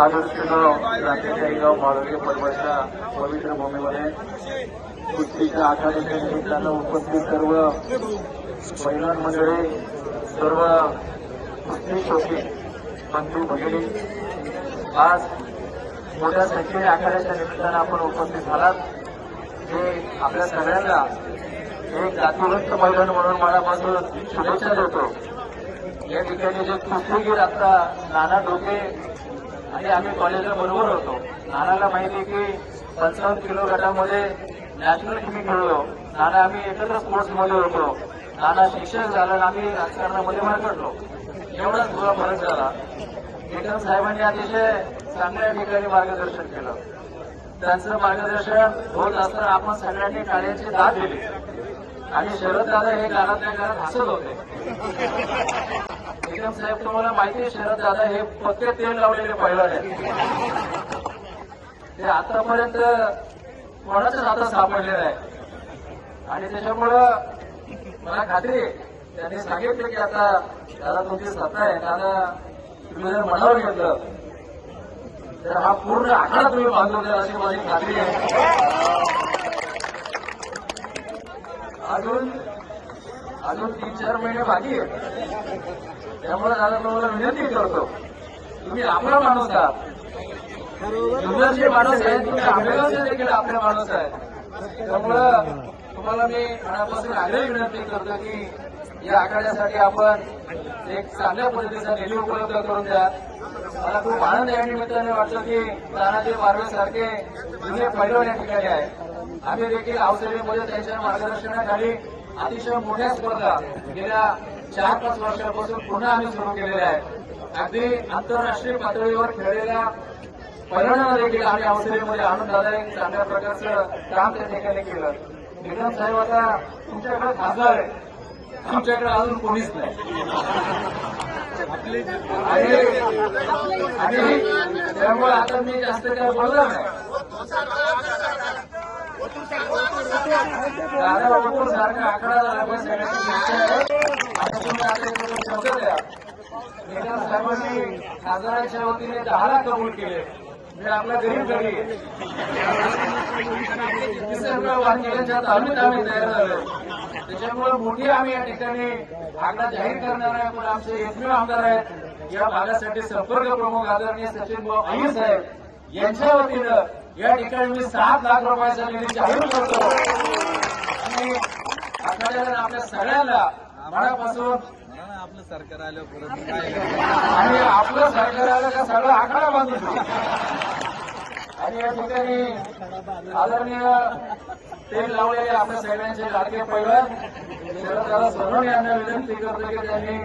आज दृष्टीनं क्रांतिकारी गाव माळोली पवित्र भूमीमध्ये कुस्तीच्या आखाड्याच्या निमित्तानं उपस्थित सर्व महिलां मंडळी सर्व कुस्ती शौकीन बंधू भगिनी आज मोठ्या संख्येने आखाड्याच्या निमित्तानं आपण उपस्थित झालात. हे आपल्या सगळ्यांना एक जातीवंत मैदान म्हणून मला माझं शुभेच्छा देतो. या ठिकाणी जे कुस्तीगीर आता नाना डोके आणि आम्ही कॉलेजला बरोबर होतो. नानाला माहिती की पंचावन्न किलो गटामध्ये नॅशनल टीम खेळलो. नाना आम्ही एकत्र स्पोर्ट्समध्ये होतो. नाना शिक्षक झालं आणि आम्ही राजकारणामध्ये मार्कडलो एवढाच थोडा फरक झाला. विक्रम साहेबांनी अतिशय चांगल्या ठिकाणी मार्गदर्शन केलं. त्यांचं मार्गदर्शन होत असताना आपण सगळ्यांनी कार्याची दाद दिली. आणि शरद दादा हे घरातल्या घरात हसत होते. एकदम साहेब तुम्हाला माहिती शरद दादा हे पक्के तेल लावलेले पैलवान आहेत ते आतापर्यंत कोणाच्याच हातात सापडलेलं आहे. आणि त्याच्यामुळं मला खात्री आहे. त्यांनी सांगितलं की आता दादा तुमची सत्ता आहे. दादा तुम्ही जर मनावर घेतलं तर हा पूर्ण आकडा तुम्ही बांधून द्याल अशी माझी खात्री आहे. अजून अजून तीन चार महिने बाकी आहे त्यामुळे दादा तुम्हाला विनंती करतो तुम्ही आपला माणूस आहात. जुन्नरचे माणूस आहेत तुम्ही आंबेगावचे देखील आपले माणूस आहेत. त्यामुळं तुम्हाला मी मनापासून आग्रही विनंती करतो की या आखाड्यासाठी आपण एक चांगल्या पद्धतीचा निधी उपलब्ध करून द्या. मला खूप आनंद या निमित्ताने वाटलं की तानाजी मार्वे सारखे जुने पैलवान या ठिकाणी आहे आम्ही देखील अवसरीमध्ये त्यांच्या मार्गदर्शनाखाली अतिशय मोठ्या स्पर्धा गेल्या चार पाच वर्षापासून पुन्हा आम्ही सुरू केलेल्या आहेत. अगदी आंतरराष्ट्रीय पातळीवर खेळलेल्या परिणाम देखील आम्ही अवसरीमध्ये आणून दादा एक चांगल्या प्रकारचं काम त्या ठिकाणी केलं. निकम साहेब आता तुमच्याकडे खासदार आहे आमच्याकडे अजून कोणीच नाही. आणि आणि त्यामुळे आता मी जास्त काय बोलणार नाही दादा ओटूर सारखा आकडा झाला पण सगळ्यांची चर्चा आहे आता तुम्ही आता इकडे शब्द द्या निकम साहेबांनी खासदारांच्या वतीने दहा लाख कबूल केले म्हणजे आपला गरीब घरी वाक्यांच्या तालमीत आम्ही तयार झालो त्याच्यामुळे मोठी आम्ही या ठिकाणी आकडा जाहीर करणार आहे पण आमचे एकमेव आमदार आहेत. या भागासाठी संपर्क प्रमुख आदरणीय सचिन भाऊ अहिर साहेब यांच्या वतीनं या ठिकाणी मी सात लाख रुपयाचा निधी जाहीर करतो. आणि आखाड्याला आपल्या सगळ्यांना मनापासून आपलं सरकार आलं परत आणि आपलं सरकार आलं का सगळं आखाडा बांधून आणि या ठिकाणी आदरणीय तेल लावलेले आपल्या सैन्याचे लाडके पहिलं शरद दादा सोनवणे यांना विनंती करतो की त्यांनी